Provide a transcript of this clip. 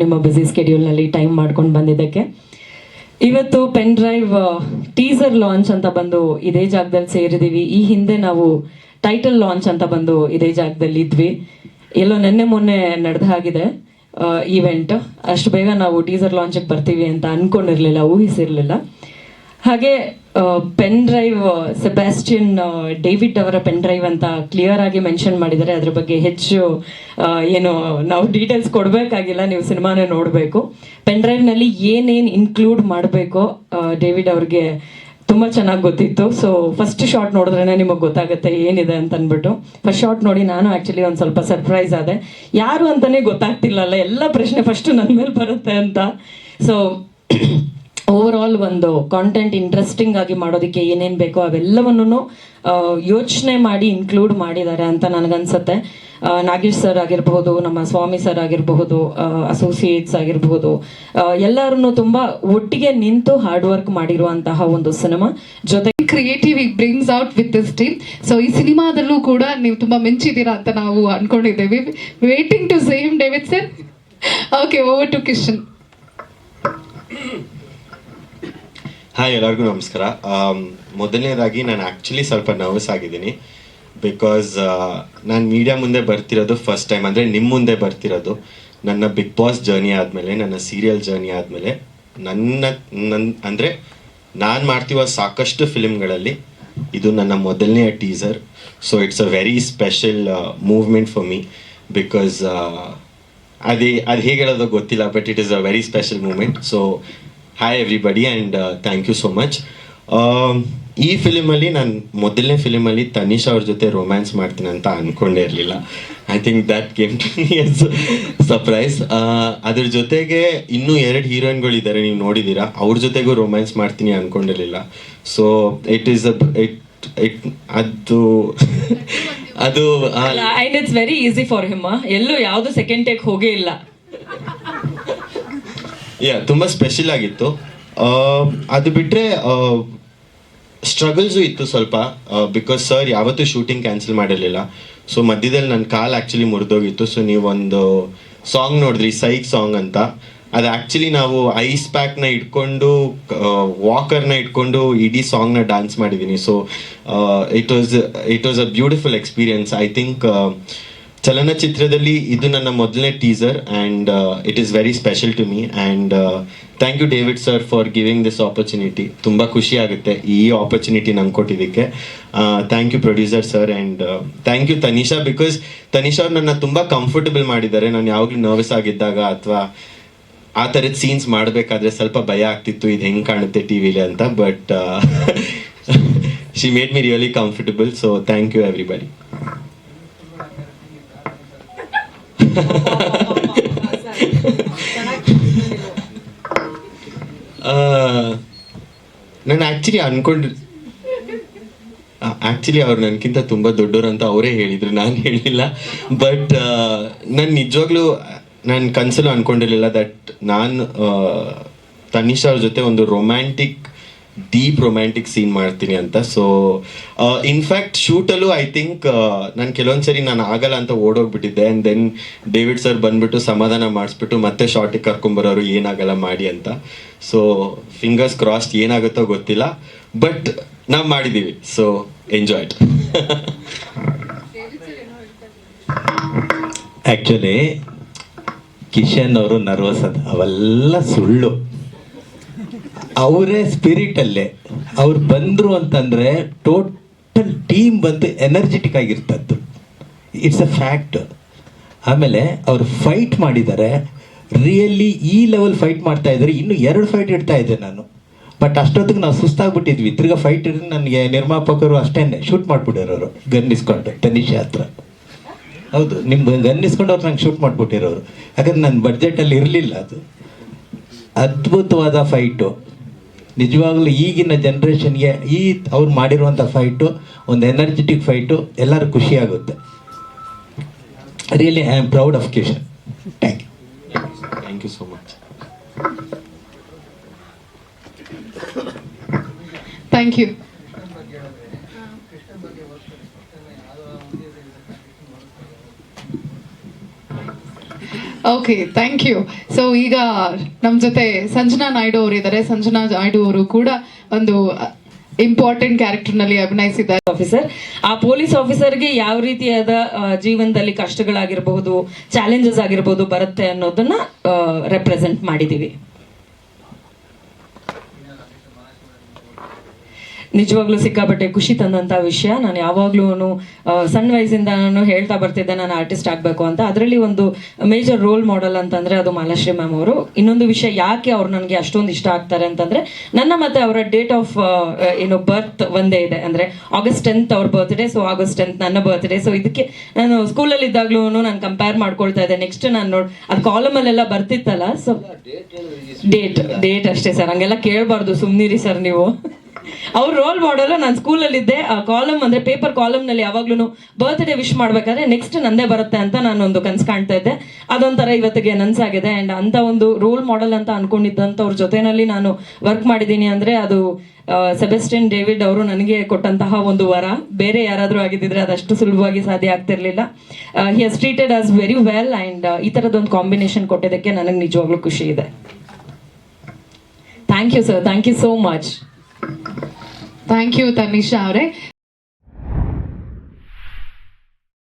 ನಿಮ್ಮ busy ಸ್ಕೆಡ್ಯೂಲ್ನಲ್ಲಿ time ಮಾಡ್ಕೊಂಡು ಬಂದಿದ್ದಕ್ಕೆ. ಇವತ್ತು ಪೆನ್ ಡ್ರೈವ್ ಟೀಸರ್ ಲಾಂಚ್ ಅಂತ ಬಂದು ಇದೇ ಜಾಗದಲ್ಲಿ ಸೇರಿದೀವಿ. ಈ ಹಿಂದೆ ನಾವು ಟೈಟಲ್ ಲಾಂಚ್ ಅಂತ ಬಂದು ಇದೇ ಜಾಗದಲ್ಲಿ ಇದ್ವಿ. ಎಲ್ಲೋ ನಿನ್ನೆ ಮೊನ್ನೆ ನಡೆದ ಹಾಗಿದೆ ಈವೆಂಟ್ ಅಷ್ಟು ಬೇಗ ನಾವು ಟೀಸರ್ ಲಾಂಚಿಗೆ ಬರ್ತೀವಿ ಅಂತ ಅನ್ಕೊಂಡಿರ್ಲಿಲ್ಲ, ಊಹಿಸಿರ್ಲಿಲ್ಲ. ಹಾಗೆ ಪೆನ್ ಡ್ರೈವ್ ಸೆಬಾಸ್ಟಿಯನ್ ಡೇವಿಡ್ ಅವರ ಪೆನ್ ಡ್ರೈವ್ ಅಂತ ಕ್ಲಿಯರ್ ಆಗಿ ಮೆನ್ಷನ್ ಮಾಡಿದ್ದಾರೆ. ಅದ್ರ ಬಗ್ಗೆ ಹೆಚ್ಚು ಏನು, ನಾವು ಡೀಟೇಲ್ಸ್ ಕೊಡಬೇಕಾಗಿಲ್ಲ. ನೀವು ಸಿನಿಮಾನ ನೋಡಬೇಕು. ಪೆನ್ ಡ್ರೈವ್ನಲ್ಲಿ ಏನೇನು ಇನ್ಕ್ಲೂಡ್ ಮಾಡಬೇಕು ಡೇವಿಡ್ ಅವ್ರಿಗೆ ತುಂಬ ಚೆನ್ನಾಗಿ ಗೊತ್ತಿತ್ತು. ಸೊ ಫಸ್ಟ್ ಶಾರ್ಟ್ ನೋಡಿದ್ರೇ ನಿಮಗೆ ಗೊತ್ತಾಗುತ್ತೆ ಏನಿದೆ ಅಂತ ಅಂದ್ಬಿಟ್ಟು ಫಸ್ಟ್ ಶಾರ್ಟ್ ನೋಡಿ ನಾನು ಆ್ಯಕ್ಚುಲಿ ಒಂದು ಸ್ವಲ್ಪ ಸರ್ಪ್ರೈಸ್ ಆದೆ. ಯಾರು ಅಂತಲೇ ಗೊತ್ತಾಗ್ತಿಲ್ಲಲ್ಲ ಎಲ್ಲ ಪ್ರಶ್ನೆ ಫಸ್ಟ್ ನನ್ನ ಮೇಲೆ ಬರುತ್ತೆ ಅಂತ. ಸೊ ಓವರ್ ಆಲ್ ಒಂದು ಕಾಂಟೆಂಟ್ ಇಂಟ್ರೆಸ್ಟಿಂಗ್ ಆಗಿ ಮಾಡೋದಕ್ಕೆ ಏನೇನು ಬೇಕೋ ಅವೆಲ್ಲವನ್ನೂ ಯೋಚನೆ ಮಾಡಿ ಇನ್ಕ್ಲೂಡ್ ಮಾಡಿದ್ದಾರೆ ಅಂತ ನನಗನ್ಸುತ್ತೆ. ನಾಗೇಶ್ ಸರ್ ಆಗಿರಬಹುದು, ನಮ್ಮ ಸ್ವಾಮಿ ಸರ್ ಆಗಿರಬಹುದು ಅಸೋಸಿಯೇಟ್ಸ್ ಆಗಿರಬಹುದು ಎಲ್ಲರೂ ತುಂಬ ಒಟ್ಟಿಗೆ ನಿಂತು ಹಾರ್ಡ್ ವರ್ಕ್ ಮಾಡಿರುವಂತಹ ಒಂದು ಸಿನಿಮಾ ಜೊತೆ ಕ್ರಿಯೇಟಿವ್ ಈಗ brings out with this team so ಈ ಸಿನಿಮಾದಲ್ಲೂ ಕೂಡ ನೀವು ತುಂಬಾ ಮೆಂಚಿದ್ದೀರಾ ಅಂತ ನಾವು ಅನ್ಕೊಂಡಿದ್ದೇವೆ. Waiting to same David sir okay over to Kishan hi ಎಲ್ಲರಿಗೂ ನಮಸ್ಕಾರ. ಮೊದಲನೇದಾಗಿ ನಾನು ಆ್ಯಕ್ಚುಲಿ ಸ್ವಲ್ಪ ನರ್ವಸ್ ಆಗಿದ್ದೀನಿ. ಬಿಕಾಸ್ ನಾನು ಮೀಡಿಯಾ ಮುಂದೆ ಬರ್ತಿರೋದು ಫಸ್ಟ್ ಟೈಮ್ ಅಂದರೆ ನಿಮ್ಮ ಮುಂದೆ ಬರ್ತಿರೋದು. ನನ್ನ ಬಿಗ್ ಬಾಸ್ ಜರ್ನಿ ಆದಮೇಲೆ, ನನ್ನ ಸೀರಿಯಲ್ ಜರ್ನಿ ಆದಮೇಲೆ, ನನ್ನ ನನ್ನ ಅಂದರೆ ನಾನು ಮಾಡ್ತಿರೋ ಸಾಕಷ್ಟು ಫಿಲಿಮ್ಗಳಲ್ಲಿ ಇದು ನನ್ನ ಮೊದಲನೇ teaser so it's a very special movement for me because ಅದೇ, ಅದು ಹೇಗೆ ಹೇಳೋದು ಗೊತ್ತಿಲ್ಲ but it is a very special moment so hi everybody and thank you so much ಈ ಫಿಲಿಮಲ್ಲಿ ನಾನು, ಮೊದಲನೇ ಫಿಲಿಮಲ್ಲಿ ತನಿಷ್ ಅವ್ರ ಜೊತೆ ರೊಮ್ಯಾನ್ಸ್ ಮಾಡ್ತೀನಿ ಅಂತ ಅಂದ್ಕೊಂಡೇ ಇರಲಿಲ್ಲ. I think that game years surprise ಅದ್ರ ಜೊತೆಗೆ ಇನ್ನೂ ಎರಡು ಹೀರೋಯಿನ್ಗಳಿದ್ದಾರೆ, ನೀವು ನೋಡಿದ್ದೀರಾ. ಅವ್ರ ಜೊತೆಗೂ ರೊಮ್ಯಾನ್ಸ್ ಮಾಡ್ತೀನಿ ಅಂದ್ಕೊಂಡಿರಲಿಲ್ಲ so it is it it ಅದು ಅದು ಇಟ್ಸ್ ವೆರಿ ಈಸಿ ಫಾರ್ ಹಿಮ್ಮ ಎಲ್ಲೂ ಯಾವುದು ಸೆಕೆಂಡ್ ಟೇಕ್ ಹೋಗೇ ಇಲ್ಲ. ಯಾ ತುಂಬ ಸ್ಪೆಷಲ್ ಆಗಿತ್ತು. ಅದು ಬಿಟ್ಟರೆ ಸ್ಟ್ರಗಲ್ಸು ಇತ್ತು ಸ್ವಲ್ಪ ಬಿಕಾಸ್ ಸರ್ ಯಾವತ್ತೂ ಶೂಟಿಂಗ್ ಕ್ಯಾನ್ಸಲ್ ಮಾಡಿರಲಿಲ್ಲ. ಸೊ ಮಧ್ಯದಲ್ಲಿ ನನ್ನ ಕಾಲ್ ಆ್ಯಕ್ಚುಲಿ ಮುರಿದೋಗಿತ್ತು. ಸೊ ನೀವೊಂದು ಸಾಂಗ್ ನೋಡಿದ್ರಿ ಸೈಕ್ ಸಾಂಗ್ ಅಂತ. ಅದು ಆ್ಯಕ್ಚುಲಿ ನಾವು ಐಸ್ ಪ್ಯಾಕ್ನ ಇಟ್ಕೊಂಡು ವಾಕರ್ನ ಇಟ್ಕೊಂಡು ಇಡೀ ಸಾಂಗ್ನ ಡ್ಯಾನ್ಸ್ ಮಾಡಿದ್ದೀನಿ so it was it was a beautiful experience I think ಚಲನಚಿತ್ರದಲ್ಲಿ ಇದು ನನ್ನ ಮೊದಲನೇ teaser and it is very special to me and thank you David sir for giving this opportunity ತುಂಬ ಖುಷಿ ಆಗುತ್ತೆ ಈ ಆಪರ್ಚುನಿಟಿ ನಂಗೆ ಕೊಟ್ಟಿದ್ದಕ್ಕೆ. Thank you producer sir and thank you Tanisha because Tanisha ಅವ್ರು ನನ್ನ ತುಂಬ ಕಂಫರ್ಟಬಲ್ ಮಾಡಿದ್ದಾರೆ. ನಾನು ಯಾವಾಗಲೂ ನರ್ವಸ್ ಆಗಿದ್ದಾಗ ಅಥವಾ ಆ ಥರದ ಸೀನ್ಸ್ ಮಾಡಬೇಕಾದ್ರೆ ಸ್ವಲ್ಪ ಭಯ ಆಗ್ತಿತ್ತು. ಇದು ಹೆಂಗೆ ಕಾಣುತ್ತೆ ಟಿ ವಿಲಿ ಅಂತ but she made me really comfortable so thank you everybody ನಾನು ಆ್ಯಕ್ಚುಲಿ ಅನ್ಕೊಂಡು ಆ್ಯಕ್ಚುಲಿ ಅವ್ರು ನನಗಿಂತ ತುಂಬ ದೊಡ್ಡವರು ಅಂತ ಅವರೇ ಹೇಳಿದ್ರು, ನಾನು ಹೇಳಿಲ್ಲ. ಬಟ್ ನಾನು ನಿಜವಾಗ್ಲೂ, ನಾನು ಕನಸಲ್ಲೂ ಅನ್ಕೊಂಡಿರಲಿಲ್ಲ ದಟ್ ನಾನು ತನಿಷ್ ಅವ್ರ ಜೊತೆ ಒಂದು ರೊಮ್ಯಾಂಟಿಕ್ ಡೀಪ್ ರೊಮ್ಯಾಂಟಿಕ್ ಸೀನ್ ಮಾಡ್ತೀನಿ ಅಂತ. ಸೊ ಇನ್ಫ್ಯಾಕ್ಟ್ ಶೂಟಲ್ಲೂ ಐ ಥಿಂಕ್ ನಾನು ಕೆಲವೊಂದು ಸರಿ ನಾನು ಆಗಲ್ಲ ಅಂತ ಓಡೋಗ್ಬಿಟ್ಟಿದ್ದೆ. ಆ್ಯಂಡ್ ದೆನ್ ಡೇವಿಡ್ ಸರ್ ಬಂದ್ಬಿಟ್ಟು ಸಮಾಧಾನ ಮಾಡಿಸ್ಬಿಟ್ಟು ಮತ್ತೆ ಶಾರ್ಟಿಗೆ ಕರ್ಕೊಂಬರೋರು ಏನಾಗಲ್ಲ ಮಾಡಿ ಅಂತ. ಸೊ ಫಿಂಗರ್ಸ್ ಕ್ರಾಸ್ ಏನಾಗುತ್ತೋ ಗೊತ್ತಿಲ್ಲ. ಬಟ್ ನಾವು ಮಾಡಿದ್ದೀವಿ ಸೊ ಎಂಜಾಯ್ ಆ್ಯಕ್ಚುಲಿ ಕಿಶನ್ ಅವರು ನರ್ವಸ್ ಅದ. ಅವೆಲ್ಲ ಸುಳ್ಳು. ಅವರೇ ಸ್ಪಿರಿಟಲ್ಲೇ ಅವ್ರು ಬಂದರು ಅಂತಂದರೆ ಟೋಟಲ್ ಟೀಮ್ ಬಂದು ಎನರ್ಜೆಟಿಕ್ ಆಗಿರ್ತದ್ದು. ಇಟ್ಸ್ ಅ ಫ್ಯಾಕ್ಟ್ ಆಮೇಲೆ ಅವರು ಫೈಟ್ ಮಾಡಿದ್ದಾರೆ ರಿಯಲಿ ಈ ಲೆವೆಲ್ ಫೈಟ್ ಮಾಡ್ತಾ ಇದ್ದಾರೆ ಇನ್ನು ಎರಡು ಫೈಟ್ ಇಡ್ತಾ ಇದ್ದೆ ನಾನು. ಬಟ್ ಅಷ್ಟೊತ್ತಿಗೆ ನಾವು ಸುಸ್ತಾಗ್ಬಿಟ್ಟಿದ್ವಿ. ತಿರ್ಗಾ ಫೈಟ್ ಇದ್ರೆ ನನಗೆ ನಿರ್ಮಾಪಕರು ಅಷ್ಟೇ ಶೂಟ್ ಮಾಡಿಬಿಟ್ಟಿರೋರು ಗನ್ ಇಸ್ಕೊಂಡು, ತನಿಷಾ ಹತ್ರ. ಹೌದು ನಿಮ್ಮ ಗನ್ ಇಸ್ಕೊಂಡು ಅವ್ರು ನಂಗೆ ಶೂಟ್ ಮಾಡಿಬಿಟ್ಟಿರೋರು ಯಾಕಂದ್ರೆ ನನ್ನ ಬಡ್ಜೆಟಲ್ಲಿ ಇರಲಿಲ್ಲ ಅದು. ಅದ್ಭುತವಾದ ಫೈಟು ನಿಜವಾಗ್ಲೂ ಈಗಿನ ಜನ್ರೇಷನ್ಗೆ ಈ ಅವ್ರು ಮಾಡಿರುವಂಥ ಫೈಟು ಒಂದು ಎನರ್ಜೆಟಿಕ್ ಫೈಟು ಎಲ್ಲರೂ ಖುಷಿ ಆಗುತ್ತೆ. Really I am proud of Kishan thank you thank you so much thank you okay thank you so ಈಗ ನಮ್ಮ ಜೊತೆ ಸಂಜನಾ ನಾಯ್ಡು ಅವರು ಇದ್ದಾರೆ ಸಂಜನಾ ನಾಯ್ಡು ಅವರು ಕೂಡ ಒಂದು ಇಂಪಾರ್ಟೆಂಟ್ ಕ್ಯಾರೆಕ್ಟರ್ನಲ್ಲಿ ಅಭಿನಯಿಸಿದ್ದಾರೆ. ಆಫೀಸರ್ ಆ ಪೊಲೀಸ್ ಆಫೀಸರ್ಗೆ ಯಾವ ರೀತಿಯಾದ ಜೀವನದಲ್ಲಿ ಕಷ್ಟಗಳಾಗಿರಬಹುದು ಚಾಲೆಂಜಸ್ ಆಗಿರ್ಬೋದು ಬರುತ್ತೆ ಅನ್ನೋದನ್ನ ರೆಪ್ರೆಸೆಂಟ್ ಮಾಡಿದೀವಿ. ನಿಜವಾಗ್ಲೂ ಸಿಕ್ಕಾಪಟ್ಟೆ ಖುಷಿ ತಂದಂತ ವಿಷಯ. ನಾನು ಯಾವಾಗ್ಲೂ ಸಣ್ಣ ವಯಸ್ಸಿಂದ ನಾನು ಹೇಳ್ತಾ ಬರ್ತಿದ್ದೆ ನಾನು ಆರ್ಟಿಸ್ಟ್ ಆಗಬೇಕು ಅಂತ. ಅದರಲ್ಲಿ ಒಂದು ಮೇಜರ್ ರೋಲ್ ಮಾಡೆಲ್ ಅಂತಂದ್ರೆ ಅದು ಮಾಲಾಶ್ರೀ ಮ್ಯಾಮ್ ಅವರು. ಇನ್ನೊಂದು ವಿಷಯ ಯಾಕೆ ಅವ್ರು ನನಗೆ ಅಷ್ಟೊಂದು ಇಷ್ಟ ಆಗ್ತಾರೆ ಅಂತಂದ್ರೆ ನನ್ನ ಮತ್ತೆ ಅವರ ಡೇಟ್ ಆಫ್ ಏನು ಬರ್ತ್ ಒಂದೇ ಇದೆ. ಅಂದ್ರೆ ಆಗಸ್ಟ್ ಟೆಂತ್ ಅವ್ರ ಬರ್ತ್ಡೇ ಸೊ ಆಗಸ್ಟ್ ಟೆಂತ್ ನನ್ನ ಬರ್ತ್ಡೇ ಸೊ ಇದಕ್ಕೆ ನಾನು ಸ್ಕೂಲಲ್ಲಿ ಇದ್ದಾಗ್ಲೂ ನಾನು ಕಂಪೇರ್ ಮಾಡ್ಕೊಳ್ತಾ ಇದ್ದೆ. ನೆಕ್ಸ್ಟ್ ನಾನು ನೋಡ್ ಅದು ಕಾಲಮಲ್ಲೆಲ್ಲ ಬರ್ತಿತ್ತಲ್ಲ ಸೊ ಡೇಟ್ ಡೇಟ್ ಅಷ್ಟೇ ಸರ್ ಹಂಗೆಲ್ಲ ಕೇಳಬಾರ್ದು. ಸುಮ್ನಿರಿ ಸರ್ ನೀವು. ಅವ್ರ ರೋಲ್ ಮಾಡಲ್ಲ ನಾನು ಸ್ಕೂಲಲ್ಲಿದ್ದೆ ಆ ಕಾಲಮ್ ಅಂದ್ರೆ ಪೇಪರ್ ಕಾಲಮ್ನಲ್ಲಿ ಯಾವಾಗ್ಲೂ ಬರ್ತ್ಡೇ ವಿಶ್ ಮಾಡ್ಬೇಕಾದ್ರೆ ನೆಕ್ಸ್ಟ್ ನಂದೇ ಬರುತ್ತೆ ಅಂತ ನಾನು ಒಂದು ಕನ್ಸು ಕಾಣ್ತಾ ಇದ್ದೆ. ಅದೊಂಥರ ಇವತ್ತಿಗೆ ನನ್ಸಾಗಿದೆ ಅಂಡ್ ಅಂತ ಒಂದು ರೋಲ್ ಮಾಡೆಲ್ ಅಂತ ಅನ್ಕೊಂಡಿದ್ದಂಥವ್ರ ಜೊತೆನಲ್ಲಿ ನಾನು ವರ್ಕ್ ಮಾಡಿದ್ದೀನಿ ಅಂದ್ರೆ ಅದು ಸೆಬೆಸ್ಟಿನ್ ಡೇವಿಡ್ ಅವರು ನನಗೆ ಕೊಟ್ಟಂತಹ ಒಂದು ವರ. ಬೇರೆ ಯಾರಾದರೂ ಆಗಿದ್ದಿದ್ರೆ ಅದಷ್ಟು ಸುಲಭವಾಗಿ ಸಾಧ್ಯ ಆಗ್ತಿರ್ಲಿಲ್ಲ. He has treated as very well and ಈ ಥರದೊಂದು ಕಾಂಬಿನೇಷನ್ ಕೊಟ್ಟಿದ್ದಕ್ಕೆ ನನಗೆ ನಿಜವಾಗ್ಲೂ ಖುಷಿ ಇದೆ. Thank you sir thank you so much thank you Tanisha ಅವರೇ